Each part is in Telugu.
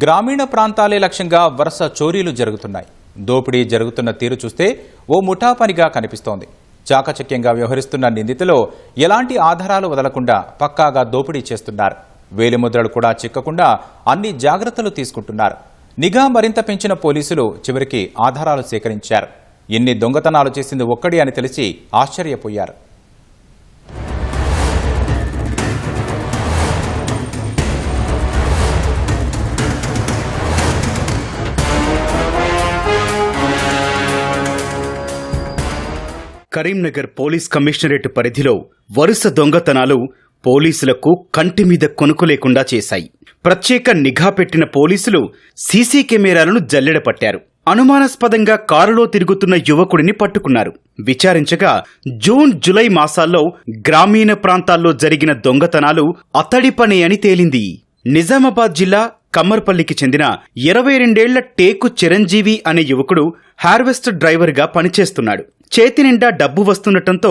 గ్రామీణ ప్రాంతాలే లక్ష్యంగా వరుస చోరీలు జరుగుతున్నాయి. దోపిడీ జరుగుతున్న తీరు చూస్తే ఓ ముఠా పనిగా కనిపిస్తోంది. చాకచక్యంగా వ్యవహరిస్తున్న నిందితులో ఎలాంటి ఆధారాలు వదలకుండా పక్కాగా దోపిడీ చేస్తున్నారు. వేలిముద్రలు కూడా చిక్కకుండా అన్ని జాగ్రత్తలు తీసుకుంటున్నారు. నిఘా మరింత పెంచిన పోలీసులు చివరికి ఆధారాలు సేకరించారు. ఎన్ని దొంగతనాలు చేసింది ఒక్కడి అని తెలిసి ఆశ్చర్యపోయారు. కరీంనగర్ పోలీస్ కమిషనరేట్ పరిధిలో వరుస దొంగతనాలు పోలీసులకు కంటి మీద కొనుకు లేకుండా చేశాయి. ప్రత్యేక నిఘా పెట్టిన పోలీసులు సీసీ కెమెరాలను జల్లెడపట్టారు అనుమానాస్పదంగా కారులో తిరుగుతున్న యువకుడిని పట్టుకున్నారు. విచారించగా జూన్ జులై మాసాల్లో గ్రామీణ ప్రాంతాల్లో జరిగిన దొంగతనాలు అతడి పని అని తేలింది. నిజామాబాద్ జిల్లా కమ్మర్పల్లికి చెందిన ఇరవై రెండేళ్ళ టేకు చిరంజీవి అనే యువకుడు హార్వెస్టర్ డ్రైవర్గా పనిచేస్తున్నాడు. చేతి నిండా డబ్బు వస్తుండటంతో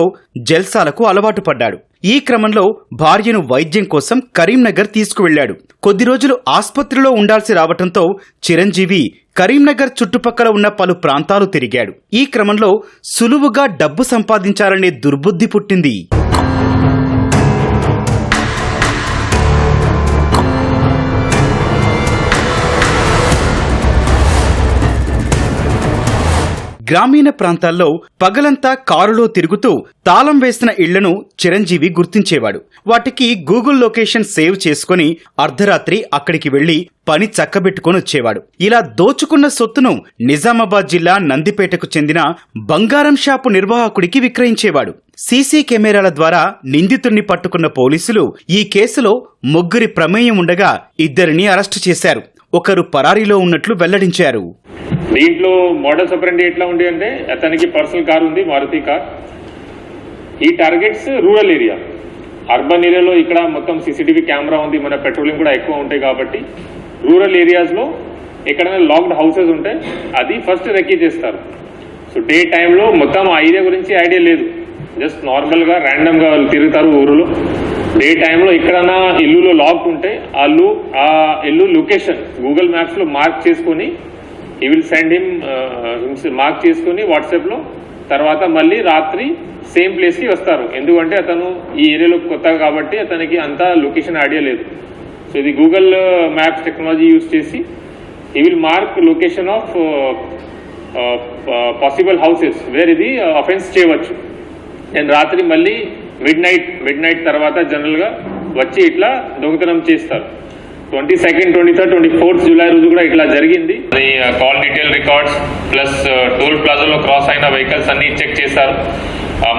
జల్సాలకు అలవాటు పడ్డాడు. ఈ క్రమంలో భార్యను వైద్యం కోసం కరీంనగర్ తీసుకువెళ్ళాడు కొద్ది రోజులు ఆస్పత్రిలో ఉండాల్సి రావటంతో చిరంజీవి కరీంనగర్ చుట్టుపక్కల ఉన్న పలు ప్రాంతాలు తిరిగాడు. ఈ క్రమంలో సులువుగా డబ్బు సంపాదించాలనే దుర్బుద్ధి పుట్టింది. గ్రామీణ ప్రాంతాల్లో పగలంతా కారులో తిరుగుతూ తాళం వేసిన ఇళ్ళను చిరంజీవి గుర్తించేవాడు. వాటికి గూగుల్ లొకేషన్ సేవ్ చేసుకుని అర్ధరాత్రి అక్కడికి వెళ్ళి పని చక్కబెట్టుకొని వచ్చేవాడు. ఇలా దోచుకున్న సొత్తును నిజామాబాద్ జిల్లా నందిపేటకు చెందిన బంగారం షాపు నిర్వాహకుడికి విక్రయించేవాడు. సీసీ కెమెరాల ద్వారా నిందితుడిని పట్టుకున్న పోలీసులు ఈ కేసులో ముగ్గురి ప్రమేయం ఉండగా ఇద్దరిని అరెస్టు చేశారు. ఒకరు పరారీలో ఉన్నట్లు వెల్లడించారు. దీంట్లో మోడల్ సపరెంట్ ఎట్లా ఉంది అంటే అతనికి పర్సనల్ కార్ ఉంది మారుతి కార్. ఈ టార్గెట్స్ రూరల్ ఏరియా. అర్బన్ ఏరియాలో ఇక్కడ మొత్తం సీసీటీవీ కెమెరా ఉంది మన పెట్రోలింగ్ కూడా ఎక్కువ ఉంటాయి కాబట్టి. రూరల్ ఏరియాస్లో ఎక్కడైనా లాక్డ్ హౌసెస్ ఉంటే అది ఫస్ట్ రెక్కీ చేస్తారు. సో డే టైంలో మొత్తం ఆ ఏరియా గురించి ఐడియా లేదు. జస్ట్ నార్మల్గా ర్యాండమ్గా వాళ్ళు తిరుగుతారు ఊరులో. డే టైంలో ఎక్కడైనా ఇల్లులో లాక్ ఉంటే వాళ్ళు ఆ ఇల్లు లొకేషన్ గూగుల్ మ్యాప్స్లో మార్క్ చేసుకొని ఈ విల్ సెండ్ హిమ్ మార్క్ చేసుకుని వాట్సాప్లో తర్వాత మళ్ళీ రాత్రి సేమ్ ప్లేస్కి వస్తారు. ఎందుకంటే అతను ఈ ఏరియాలో కొత్త కాబట్టి అతనికి అంత లొకేషన్ ఐడియా లేదు. సో ఇది గూగుల్ మ్యాప్స్ టెక్నాలజీ యూజ్ చేసి ఈ will mark location of possible houses where ఇది అఫెన్స్ చేయవచ్చు. అండ్ రాత్రి మళ్ళీ మిడ్ నైట్ మిడ్ నైట్ తర్వాత జనరల్గా వచ్చి ఇట్లా దొంగతనం చేస్తారు. Twenty second twenty third twenty fourth July రోజు కూడా ఇట్లా జరిగింది. Call detail records plus toll ప్లాజాలో cross అయిన వెహికల్స్ అన్ని చెక్ చేశారు.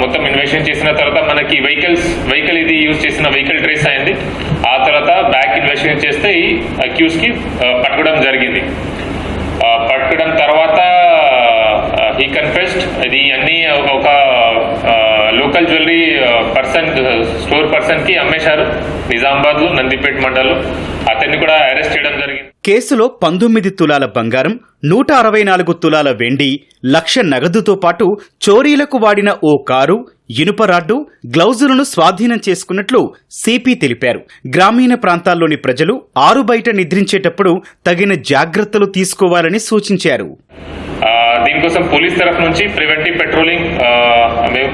మొత్తం ఇన్వెస్టిగేషన్ చేసిన తర్వాత మనకి వెహికల్స్ వెహికల్ ఇది యూజ్ చేసిన వెహికల్ ట్రేస్ అయింది. ఆ తర్వాత బ్యాక్ ఇన్వెస్టిగేషన్ చేస్తే ఈ అక్యూస్కి uh, పట్టుకోవడం జరిగింది ఆ, పట్టుకోవడం తర్వాత హీ కన్ఫెస్డ్ ఇది అన్ని ఒక లోకల్ జ్యువెలరీ పర్సన్ స్టోర్ పర్సన్కి అమ్మేశారు. నిజామాబాద్లో నందిపేట మండలం అతన్ని కూడా అరెస్ట్ చేయడం జరిగింది. కేసులో పంతొమ్మిది తులాల బంగారం నూట అరవై నాలుగు తులాల వెండి లక్ష నగదుతో పాటు చోరీలకు వాడిన ఓ కారు ఇనుప రాడ్డు గ్లౌజులను స్వాధీనం చేసుకున్నట్లు సిపి తెలిపారు. గ్రామీణ ప్రాంతాల్లోని ప్రజలు ఆరు బయట నిద్రించేటప్పుడు తగిన జాగ్రత్తలు తీసుకోవాలని సూచించారు. దీనికోసం పోలీస్ తరఫు నుంచి ప్రివెంటివ్ పెట్రోలింగ్ మేము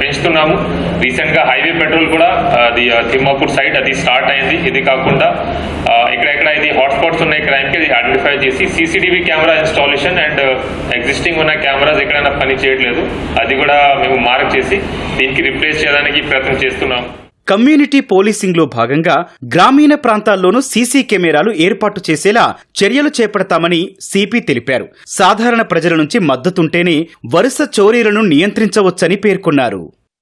పెంచుతున్నాము. రీసెంట్గా హైవే పెట్రోల్ కూడా అది తిమ్మాపూర్ సైడ్ అది స్టార్ట్ అయింది. ఇది కాకుండా ఆ, ఎక్కడెక్కడ ఇది హాట్స్పాట్స్ ఉన్నాయి క్రైమ్కి అది ఐడెంటిఫై చేసి CCTV camera installation and existing ఉన్న కెమెరాస్ ఎక్కడైనా పని చేయట్లేదు. అది కూడా మేము మార్క్ చేసి దీనికి రిప్లేస్ చేయడానికి ప్రయత్నం చేస్తున్నాము. కమ్యూనిటీ పోలీసింగ్లో భాగంగా గ్రామీణ ప్రాంతాల్లోనూ సీసీ కెమెరాలు ఏర్పాటు చేసేలా చర్యలు చేపడతామని సిపి తెలిపారు. సాధారణ ప్రజల నుంచి మద్దతుంటేనే వరుస చోరీలను నియంత్రించవచ్చని పేర్కొన్నారు.